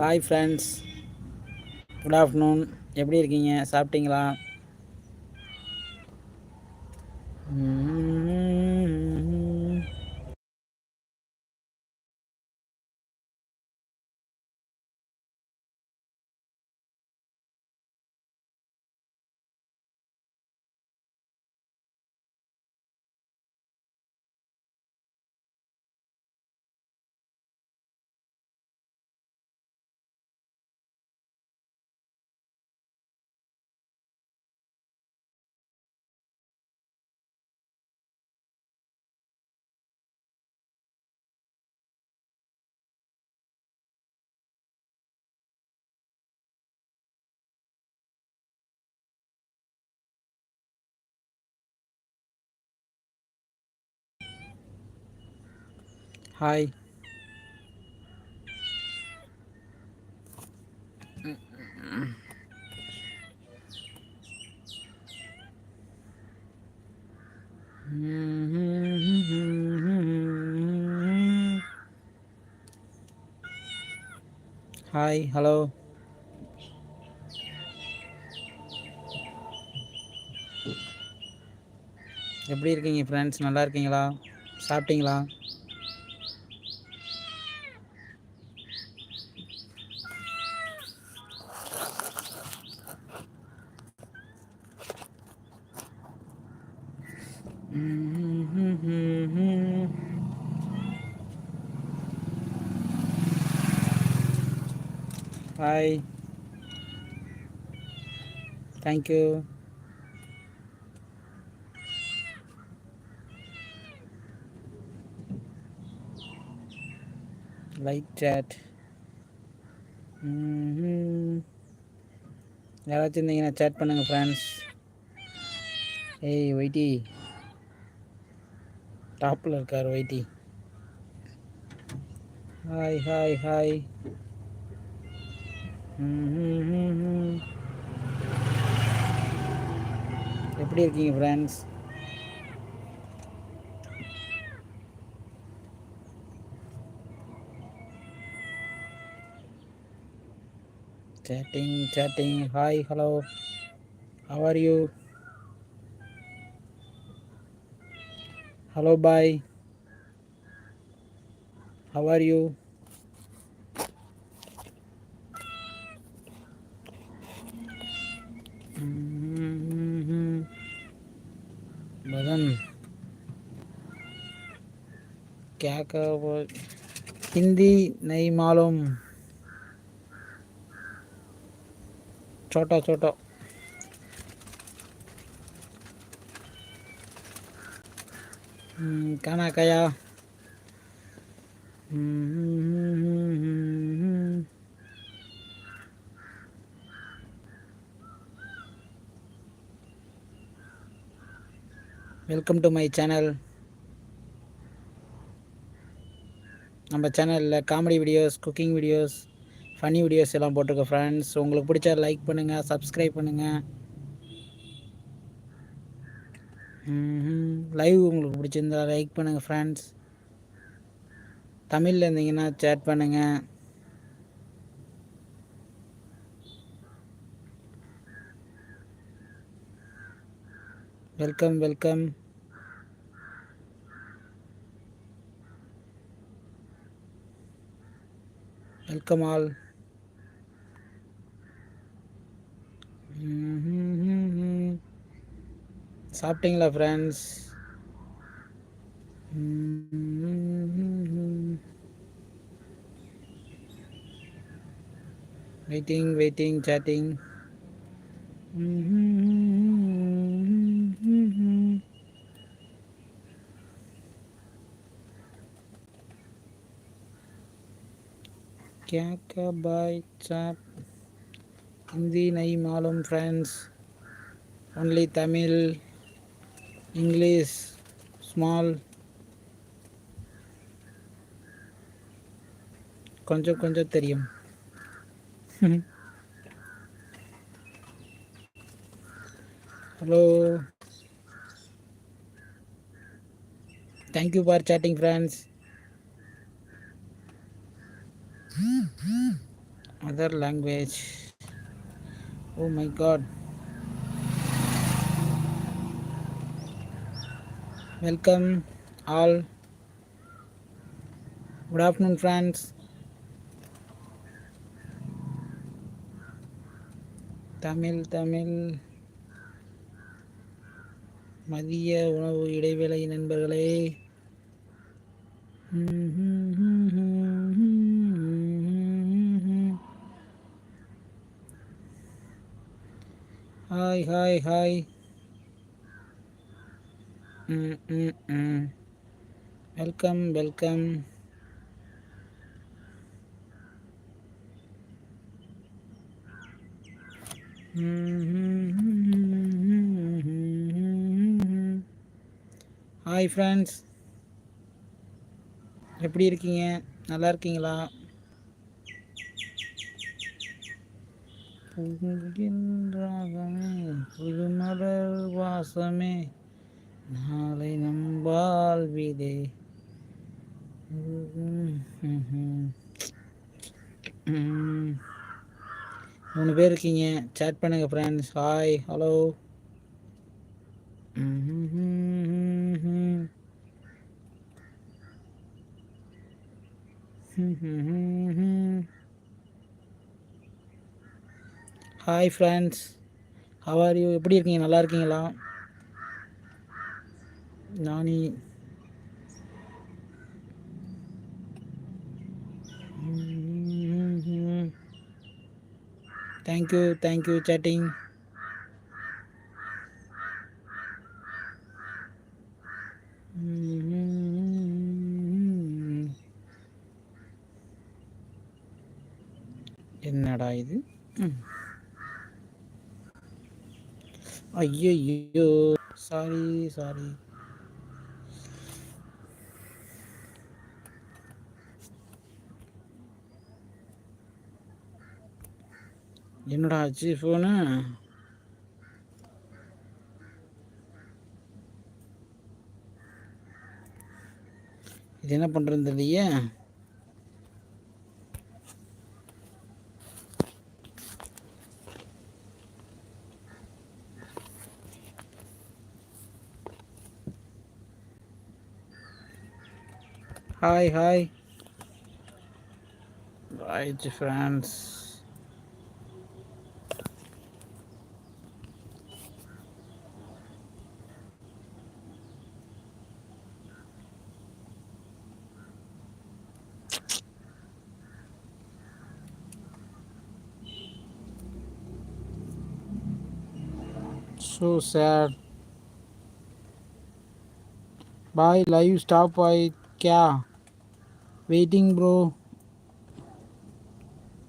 Hi friends good afternoon எப்படி இருக்கீங்க? சாப்பிட்டீங்களா? ஹாய் ஹாய் ஹலோ எப்படி இருக்கீங்க ஃப்ரெண்ட்ஸ் நல்லா இருக்கீங்களா? சாப்பிட்டீங்களா? ஹாய் தேங்க்யூ லைக் சேட் யாராச்சும் இருந்தீங்கன்னா சேட் பண்ணுங்கள் ஃப்ரெண்ட்ஸ் ஏய் வைட்டி டாப்பில் இருக்கார் வைத்தி ஹாய் ஹாய் ஹாய் எப்படி இருக்கீங்க friends chatting chatting. Hi hello. How are you? Hello bye. How are you? बदन क्या कर वो? हिंदी नहीं मालूम। छोटा छोटा। Mm, kana kaya. Welcome to my channel நம்ம சேனலில் comedy videos cooking videos funny videos எல்லாம் போட்டிருக்கோம் ஃப்ரெண்ட்ஸ் உங்களுக்கு பிடிச்சா லைக் பண்ணுங்கள் சப்ஸ்கிரைப் பண்ணுங்கள் லைவ் உங்களுக்கு பிடிச்சிருந்தா லைக் பண்ணுங்கள் ஃப்ரெண்ட்ஸ் தமிழில் இருந்தீங்கன்னா சேட் பண்ணுங்கள் வெல்கம் வெல்கம் வெல்கம் ஆல் சாப்பிட்டீங்களா ஃப்ரெண்ட்ஸ் வெயிட்டிங் வெயிட்டிங் சேட்டிங் क्या क्या बाय चैप हिंदी नहीं मालूम friends only Tamil English small கொஞ்சம் கொஞ்சம் தெரியும். Hello thank you for chatting friends other language oh my god welcome all good afternoon friends Tamil Tamil. மதிய உணவு இடைவேளை நண்பர்களே. Hi hi hi welcome welcome hi friends எப்படி இருக்கீங்க? நல்லா இருக்கீங்களா? புதுமலர் வாசமே. நாளை நம் வீதே மூணு பேர் இருக்கீங்க. சேட் பண்ணுங்க friends hi hello hi friends how are you எப்படி இருக்கீங்க? நல்லா இருக்கீங்களா? நானி. தேங்க்யூ தேங்க்யூ சேட்டிங் என்னடா இது? ஐயோ சாரி சாரி என்னடா ஆச்சு ஃபோனு இது என்ன பண்ணுறது தெரியலையே. Hi hi right friends So sad. Bye. Live stop by क्या? Waiting, bro.